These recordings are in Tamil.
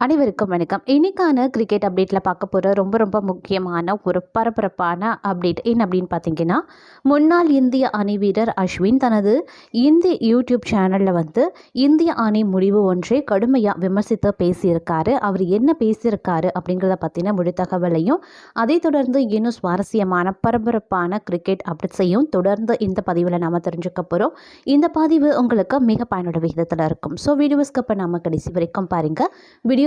அனைவருக்கும் வணக்கம். இன்னைக்கான கிரிக்கெட் அப்டேட்டில் பார்க்க போகிற ரொம்ப ரொம்ப முக்கியமான ஒரு பரபரப்பான அப்டேட் என்ன அப்படின்னு பார்த்தீங்கன்னா முன்னாள் இந்திய அணி வீரர் அஸ்வின் தனது இந்தி யூடியூப் சேனலில் வந்து இந்திய அணி முடிவு ஒன்றை கடுமையாக விமர்சித்து பேசியிருக்காரு. அவர் என்ன பேசியிருக்காரு அப்படிங்கிறத பற்றின முழு தகவலையும் அதை தொடர்ந்து இன்னும் சுவாரஸ்யமான பரபரப்பான கிரிக்கெட் அப்டேட்ஸையும் தொடர்ந்து இந்த பதிவில் நாம் தெரிஞ்சுக்க போகிறோம் இந்த பதிவு உங்களுக்கு மிக பயனுள்ள விகிதத்தில் இருக்கும். ஸோ வீடியோஸ்க்கு இப்போ நம்ம கடைசி வரைக்கும் பாருங்கள் வீடியோ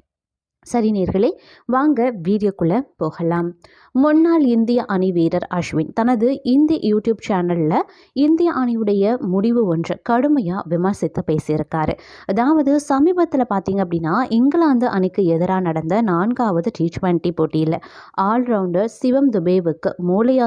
சரி நேர்களே வாங்க வீடியோக்குள்ளே போகலாம். முன்னாள் இந்திய அணி வீரர் அஸ்வின் தனது இந்தி யூடியூப் சேனலில் இந்திய அணியுடைய முடிவு ஒன்று கடுமையாக விமர்சித்து பேசியிருக்காரு. அதாவது சமீபத்தில் பார்த்தீங்க அப்படின்னா இங்கிலாந்து அணிக்கு எதிராக நடந்த நான்காவது டி டுவெண்ட்டி போட்டியில் ஆல்ரவுண்டர் சிவம் துபேவுக்கு மூளை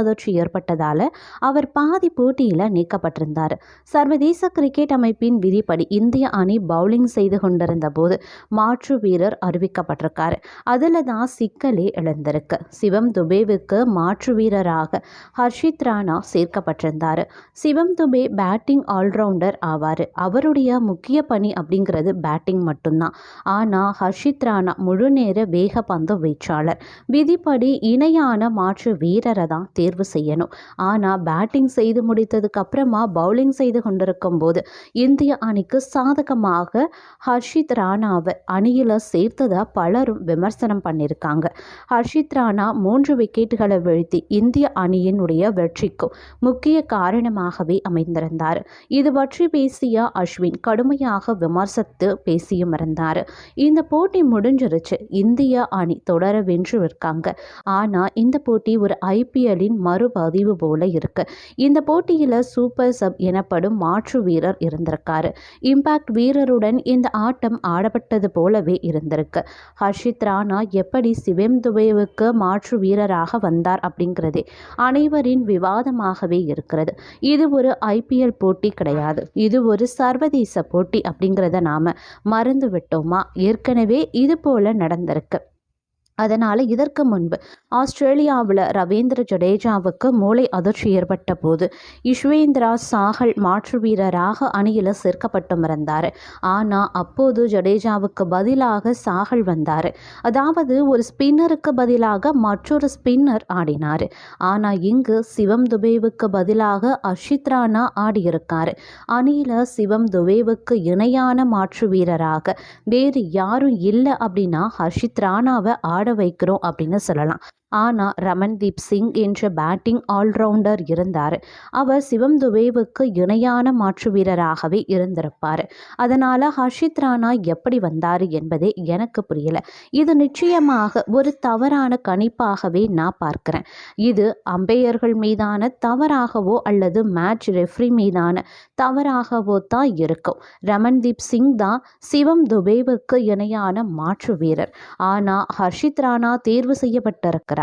ஏற்பட்டதால் அவர் பாதி போட்டியில் நீக்கப்பட்டிருந்தார். சர்வதேச கிரிக்கெட் அமைப்பின் விதிப்படி இந்திய அணி பவுலிங் செய்து கொண்டிருந்த போது மாற்று வீரர் அறிவிக்கப்பட்டார் அறிவிக்கப்பட்டிருக்காரு அதில் தான் சிக்கலே எழுந்திருக்கு. சிவம் துபேவுக்கு மாற்று வீரராக ஹர்ஷித் ராணா சேர்க்கப்பட்டிருந்தார். சிவம் துபே பேட்டிங் ஆல்ரவுண்டர் ஆவார். அவருடைய முக்கிய பணி அப்படிங்கிறது பேட்டிங் மட்டும்தான். ஆனால் ஹர்ஷித் ராணா முழு நேர வேக பந்து வீச்சாளர். விதிப்படி இணையான மாற்று வீரரை தான் தேர்வு செய்யணும். ஆனால் பேட்டிங் செய்து முடித்ததுக்கு அப்புறமா பவுலிங் செய்து கொண்டிருக்கும் போது இந்திய அணிக்கு சாதகமாக ஹர்ஷித் ராணாவை அணியில் சேர்த்ததை பலரும் விமர்சனம் பண்ணியிருக்காங்க. ஹர்ஷித் ராணா மூன்று விக்கெட்டுகளை வீழ்த்தி இந்திய அணியினுடைய வெற்றிக்கும் முக்கிய காரணமாகவே அமைந்திருந்தார். இது பற்றி பேசிய அஸ்வின் கடுமையாக விமர்சித்து பேசியும் இருந்தார். இந்த போட்டி முடிஞ்சிருச்சு. இந்திய அணி தொடர வென்று இருக்காங்க ஆனால் இந்த போட்டி ஒரு ஐபிஎல்லின் மறுபதிவு போல இருக்கு. இந்த போட்டியில் சூப்பர் சப் எனப்படும் மாற்று வீரர் இருந்திருக்காரு. இம்பாக்ட் வீரருடன் இந்த ஆட்டம் ஆடப்பட்டது போலவே இருந்திருக்கு. ஹர்ஷித் ராணா எப்படி சிவம் துபேவுக்கு மாற்று வீரராக வந்தார் அப்படிங்கிறதே அனைவரின் விவாதமாகவே இருக்கிறது. இது ஒரு ஐபிஎல் போட்டி கிடையாது. இது ஒரு சர்வதேச போட்டி அப்படிங்கிறத நாம் மறந்து விட்டோமா ஏற்கனவே இது போல நடந்திருக்கு. அதனால் இதற்கு முன்பு ஆஸ்திரேலியாவில் ரவீந்திர ஜடேஜாவுக்கு மூளை அதிர்ச்சி ஏற்பட்ட போது யுஷ்வேந்திரா சாகல் மாற்று வீரராக அணியில் சேர்க்கப்பட்டும் இருந்தார் ஆனால் அப்போது ஜடேஜாவுக்கு பதிலாக சாகல் வந்தார். அதாவது ஒரு ஸ்பின்னருக்கு பதிலாக மற்றொரு ஸ்பின்னர் ஆடினார். ஆனால் இங்கு சிவம் துபேவுக்கு பதிலாக அஷித் ராணா ஆடியிருக்கார். அணியில் சிவம் துபேவுக்கு இணையான மாற்று வீரராக வேறு யாரும் இல்லை அப்படின்னா ஹர்ஷித் ராணாவை வைக்கிறோம் அப்படின்னு சொல்லலாம். ஆனால் ரமன்தீப் சிங் என்ற பேட்டிங் ஆல்ரவுண்டர் இருந்தார். அவர் சிவம் துபேவுக்கு இணையான மாற்று வீரராகவே இருந்திருப்பார். அதனால் ஹர்ஷித் ராணா எப்படி வந்தார் என்பதே எனக்கு புரியல. இது நிச்சயமாக ஒரு தவறான கணிப்பாகவே நான் பார்க்கிறேன். இது அம்பையர்கள் மீதான தவறாகவோ அல்லது மேட்ச் ரெஃப்ரி மீதான தவறாகவோ தான் இருக்கும். ரமன்தீப் சிங் தான் சிவம் துபேவுக்கு இணையான மாற்று வீரர். ஆனால் ஹர்ஷித் ராணா தேர்வு செய்யப்பட்டிருக்கிறார்.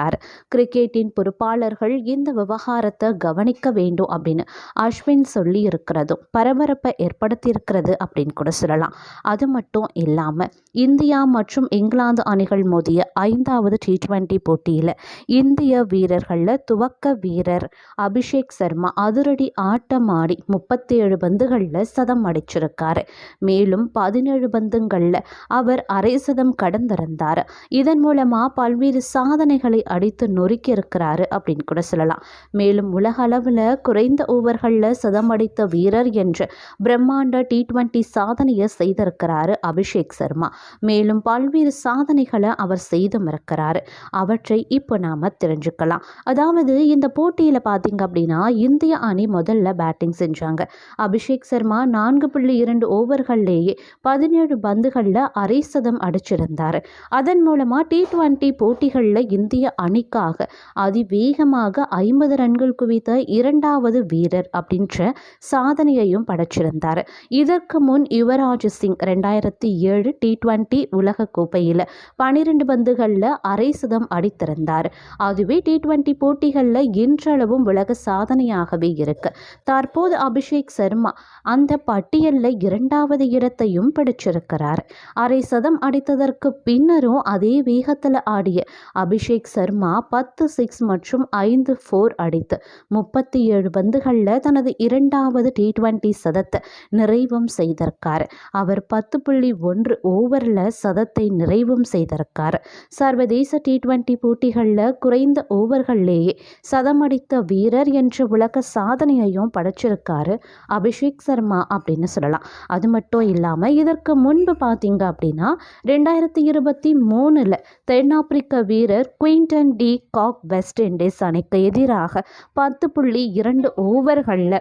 கிரிக்கெட்டின் பொறுப்பாளர்கள் இந்த விவகாரத்தை கவனிக்க வேண்டும் அப்படின்னு அஸ்வின் சொல்லி இருக்கிறதும் பரபரப்பை ஏற்படுத்தியிருக்கிறது அப்படின்னு கூட சொல்லலாம். அது மட்டும் இல்லாமல் இந்தியா மற்றும் இங்கிலாந்து அணிகள் மோதிய ஐந்தாவது டி டுவெண்ட்டி போட்டியில் இந்திய வீரர்களில் துவக்க வீரர் அபிஷேக் சர்மா அதிரடி ஆட்டமாடி முப்பத்தி ஏழு பந்துகளில் சதம் அடிச்சிருக்காரு. மேலும் பதினேழு பந்துங்களில் அவர் அரை சதம் கடந்திருந்தார். இதன் மூலமாக பல்வேறு சாதனைகளை அடித்து நொறுக்கி இருக்கிறாரு அப்படின்னு கூட சொல்லலாம். மேலும் உலக அளவில் குறைந்த ஓவர்களில் சதம் அடித்த வீரர் என்ற பிரம்மாண்ட டி டுவெண்ட்டி சாதனையை செய்திருக்கிறாரு அபிஷேக் சர்மா. மேலும் பல்வேறு சாதனைகளை அவர் செய்தும் இருக்கிறாரு. அவற்றை இப்போ நாம் தெரிஞ்சுக்கலாம். அதாவது இந்த போட்டியில் பார்த்தீங்க அப்படின்னா இந்திய அணி முதல்ல பேட்டிங் செஞ்சாங்க. அபிஷேக் சர்மா நான்கு புள்ளி இரண்டு ஓவர்கள்லேயே பதினேழு பந்துகளில் அரை சதம் அடிச்சிருந்தார். அதன் மூலமாக டி டுவெண்ட்டி போட்டிகளில் இந்திய அணிக்காக அதிவேகமாக ஐம்பது ரன்கள் குவித்த இரண்டாவது வீரர் அப்படின்ற சாதனையையும் படைச்சிருந்தார். இதற்கு முன் யுவராஜ் சிங் ரெண்டாயிரத்தி ஏழு டி டுவெண்ட்டி உலக கோப்பையில் பனிரெண்டு பந்துகளில் அரை சதம் அடித்திருந்தார். அதுவே டி டுவெண்ட்டி போட்டிகளில் இன்றளவும் உலக சாதனையாகவே இருக்கு. தற்போது அபிஷேக் சர்மா அந்த பட்டியலில் இரண்டாவது இடத்தையும் பிடிச்சிருக்கிறார். அரை சதம் அடித்ததற்கு பின்னரும் அதே வேகத்தில் ஆடிய அபிஷேக் சர்மா சர்மா பத்து சிக்ஸ் மற்றும் ஐந்து ஃபோர் அடித்து முப்பத்தி ஏழு பந்துகளில் தனது இரண்டாவது டி டுவெண்ட்டி சதத்தை நிறைவும் செய்திருக்கார். அவர் பத்து புள்ளி ஒன்று ஓவரில் சதத்தை நிறைவும் செய்திருக்கார். சர்வதேச டி டுவெண்ட்டி போட்டிகளில் குறைந்த ஓவர்கள்லேயே சதமடித்த வீரர் என்ற உலக சாதனையையும் படைச்சிருக்காரு அபிஷேக் சர்மா அப்படின்னு சொல்லலாம். அது மட்டும் இல்லாமல் இதற்கு முன்பு பார்த்தீங்க அப்படின்னா ரெண்டாயிரத்தி இருபத்தி மூணில் தென்னாப்பிரிக்க வீரர் Quinton de Kock West Indies அணிக்கு எதிராக பத்து புள்ளி இரண்டு ஓவர்களில்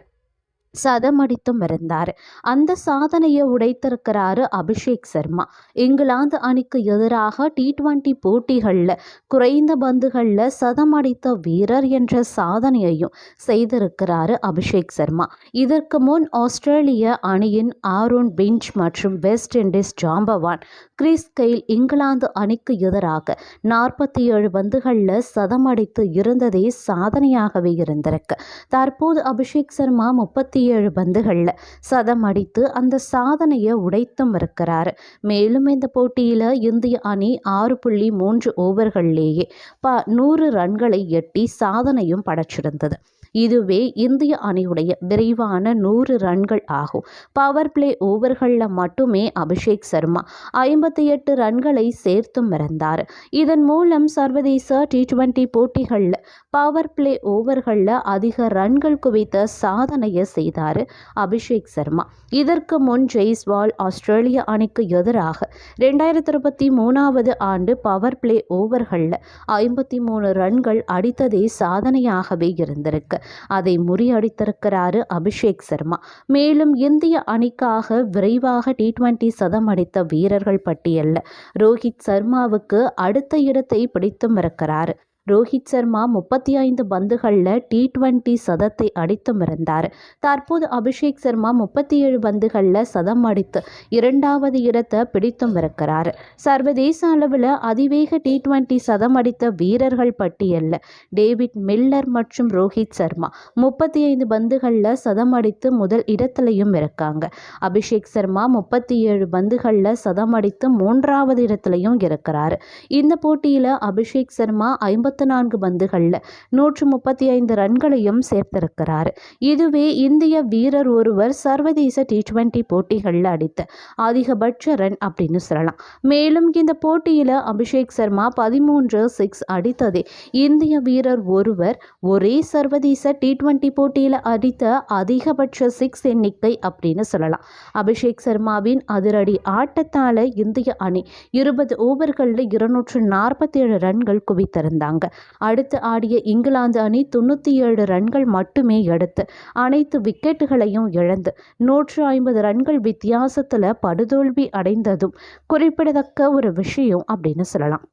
சதமடித்தும் இருந்தார். அந்த சாதனையை உடைத்திருக்கிறாரு அபிஷேக் சர்மா. இங்கிலாந்து அணிக்கு எதிராக டி டுவெண்ட்டி போட்டிகளில் குறைந்த பந்துகளில் சதமடித்த வீரர் என்ற சாதனையையும் செய்திருக்கிறாரு அபிஷேக் சர்மா. இதற்கு முன் ஆஸ்திரேலிய அணியின் ஆரோன் பிஞ்ச் மற்றும் வெஸ்ட் இண்டீஸ் ஜாம்பவான் கிறிஸ் கெயில் இங்கிலாந்து அணிக்கு எதிராக நாற்பத்தி ஏழு பந்துகளில் சதமடித்து இருந்ததே சாதனையாகவே இருந்திருக்கு. தற்போது அபிஷேக் சர்மா முப்பத்தி ஏழு பந்துகளில் சதம் அடித்து அந்த சாதனையை உடைத்தும் இருக்கிறார். மேலும் இந்த போட்டியில் இந்திய அணி ஆறு புள்ளி மூன்று ஓவர்கள்லேயே ப நூறு ரன்களை எட்டி சாதனையும் படைச்சிருந்தது. இதுவே இந்திய அணியுடைய விரைவான நூறு ரன்கள் ஆகும். பவர் பிளே ஓவர்களில் மட்டுமே அபிஷேக் சர்மா ஐம்பத்தி எட்டு ரன்களை சேர்த்தும் இருந்தார் இதன் மூலம் சர்வதேச டி டுவெண்டி போட்டிகளில் பவர் பிளே ஓவர்களில் அதிக ரன்கள் குவித்த சாதனையை செய்தார் அபிஷேக் சர்மா. இதற்கு முன் ஜெய்ஸ்வால் ஆஸ்திரேலிய அணிக்கு எதிராக ரெண்டாயிரத்தி இருபத்தி மூணாவது ஆண்டு பவர் பிளே ஓவர்களில் ஐம்பத்தி மூணு ரன்கள் அடித்ததே சாதனையாகவே இருந்திருக்கு. அதை முறியடித்திருக்கிறாரு அபிஷேக் சர்மா. மேலும் இந்திய அணிக்காக விரைவாக டி டுவெண்ட்டி சதம் அடித்த வீரர்கள் பட்டியலில். ரோஹித் சர்மாவுக்கு அடுத்த இடத்தை பிடித்தும் இருக்கிறார். ரோஹித் சர்மா முப்பத்தி ஐந்து பந்துகளில் டி டுவெண்ட்டி சதத்தை அடித்தும் இருந்தார் தற்போது அபிஷேக் சர்மா முப்பத்தி ஏழு பந்துகளில் சதம் அடித்து இரண்டாவது இடத்தை பிடித்தும் இருக்கிறார் சர்வதேச அளவில் அதிவேக டி டுவெண்ட்டி சதம் அடித்த வீரர்கள் பட்டியலில் டேவிட் மில்லர் மற்றும் ரோஹித் சர்மா முப்பத்தி ஐந்து பந்துகளில் சதம் அடித்து முதல் இடத்துலையும் இருக்காங்க. அபிஷேக் சர்மா முப்பத்தி ஏழு பந்துகளில் சதம் அடித்து மூன்றாவது இடத்துலையும் இருக்கிறார். இந்த போட்டியில் அபிஷேக் சர்மா ஐம்பத்தி நான்கு பந்துகளில் நூற்று முப்பத்தி ஐந்து ரன்களையும் சேர்த்திருக்கிறார். இதுவே இந்திய வீரர் ஒருவர் சர்வதேச டி டுவெண்ட்டி போட்டிகளில் அடித்த அதிகபட்ச ரன் அப்படின்னு சொல்லலாம். மேலும் இந்த போட்டியில் அபிஷேக் சர்மா பதிமூன்று சிக்ஸ் அடித்ததே இந்திய வீரர் ஒருவர் ஒரே சர்வதேச டி டுவெண்ட்டி போட்டியில் அடித்த அதிகபட்ச சிக்ஸ் எண்ணிக்கை அப்படின்னு சொல்லலாம். அபிஷேக் சர்மாவின் அதிரடி ஆட்டத்தால் இந்திய அணி இருபது ஓவர்களில் இருநூற்று நாற்பத்தி ஏழு ரன்கள் குவித்திருந்தாங்க. அடுத்து ஆடிய இங்கிலாந்து அணி தொண்ணூற்றி ஏழு ரன்கள் மட்டுமே எடுத்து அனைத்து விக்கெட்டுகளையும் இழந்து நூற்று ஐம்பது ரன்கள் வித்தியாசத்தில் படுதோல்வி அடைந்ததும் குறிப்பிடத்தக்க ஒரு விஷயம் அப்படின்னு சொல்லலாம்.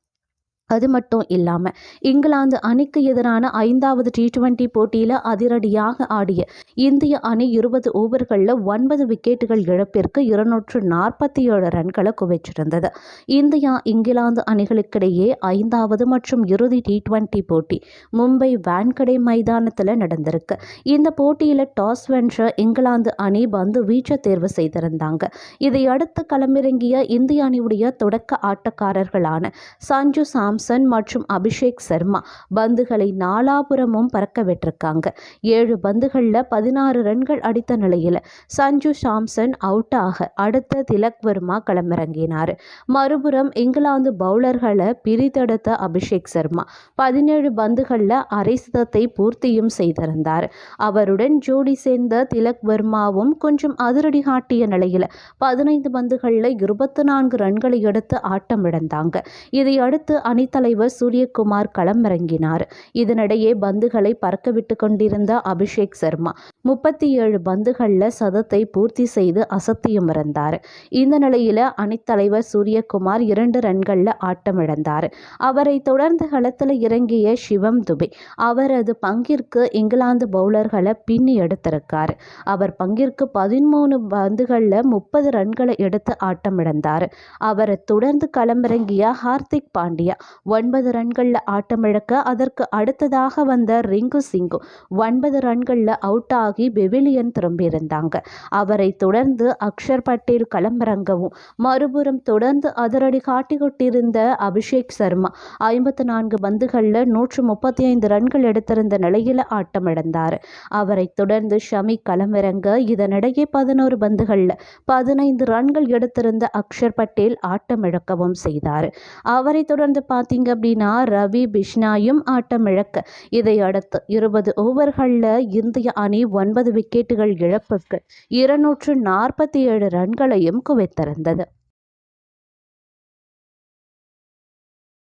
அது மட்டும் இல்லாமல் இங்கிலாந்து அணிக்கு எதிரான ஐந்தாவது டி டுவெண்டி போட்டியில் அதிரடியாக ஆடிய இந்திய அணி இருபது ஓவர்களில் ஒன்பது விக்கெட்டுகள் இழப்பிற்கு இருநூற்று நாற்பத்தி ஏழு ரன்களை குவிச்சிருந்தது. இந்தியா இங்கிலாந்து அணிகளுக்கிடையே ஐந்தாவது மற்றும் இறுதி டி டுவெண்டி போட்டி மும்பை வான்கடே மைதானத்தில் நடந்திருக்கு. இந்த போட்டியில் டாஸ் வென்ற இங்கிலாந்து அணி பந்து வீச்ச தேர்வு செய்திருந்தாங்க. இதையடுத்து களமிறங்கிய இந்திய அணியுடைய தொடக்க ஆட்டக்காரர்களான சஞ்சு சாம் சாம்சன் மற்றும் அபிஷேக் சர்மா பந்துகளை நாலாபுரமும் பறக்க விட்டிருக்காங்க. ஏழு பந்துகளில் பதினாறு ரன்கள் அடித்த நிலையில் சஞ்சு சாம்சன் அவுட் ஆக அடுத்த திலக் வர்மா களமிறங்கினார். மறுபுறம் இங்கிலாந்து பவுலர்களை பிரித்தெடுத்த அபிஷேக் சர்மா பதினேழு பந்துகளில் அரை சதத்தை பூர்த்தியும் செய்திருந்தார். அவருடன் ஜோடி சேர்ந்த திலக் வர்மாவும் கொஞ்சம் அதிரடி காட்டிய நிலையில் பதினைந்து பந்துகளில் இருபத்தி நான்கு ரன்களை எடுத்து ஆட்டம் இழந்தாங்க இதையடுத்து அணி அணித்தலைவர் சூரியகுமார் களமிறங்கினார். இதனிடையே பந்துகளை பறக்கவிட்டு கொண்டிருந்த அபிஷேக் சர்மா முப்பத்தி ஏழு பந்துகளில் சதத்தை பூர்த்தி செய்து அசத்தியும் இருந்தார் இந்த நிலையில் அணித்தலைவர் சூரியகுமார் இரண்டு ரன்களில் ஆட்டமிழந்தார். அவரை தொடர்ந்து களத்தில் இறங்கிய சிவம் துபே அவரது பங்கிற்கு இங்கிலாந்து பவுலர்களை பின்னி எடுத்திருக்கார். அவர் பங்கிற்கு பதிமூணு பந்துகளில் முப்பது ரன்களை எடுத்து ஆட்டமிழந்தார். அவரை தொடர்ந்து களமிறங்கிய ஹார்திக் பாண்டியா ஒன்பது ரன்களில் ஆட்டமிழக்க அதற்கு அடுத்ததாக வந்த ரிங்கு சிங்கு ஒன்பது ரன்களில் அவுட் ஆகி பெவிலியன் திரும்பியிருந்தாங்க. அவரை தொடர்ந்து அக்ஷர் பட்டேல் களமிறங்கவும் மறுபுறம் தொடர்ந்து அதிரடி காட்டிக் கொண்டிருந்த அபிஷேக் சர்மா ஐம்பத்து நான்கு பந்துகளில் நூற்று முப்பத்தி ஐந்து ரன்கள் எடுத்திருந்த நிலையில் ஆட்டமிழந்தார் அவரை தொடர்ந்து ஷமி களமிறங்க இதனிடையே பதினோரு பந்துகளில் பதினைந்து ரன்கள் எடுத்திருந்த அக்ஷர் பட்டேல் ஆட்டமிழக்கவும் செய்தார். அவரை தொடர்ந்து பார்த்து பார்த்தீங்க அப்படின்னா ரவி பிஷ்னாயும் ஆட்டமிழக்க. இதையடுத்து இருபது ஓவர்களில் இந்திய அணி ஒன்பது விக்கெட்டுகள் இழப்புக்கு இருநூற்று நாற்பத்தி ஏழு ரன்களையும் குவித்திருந்தது.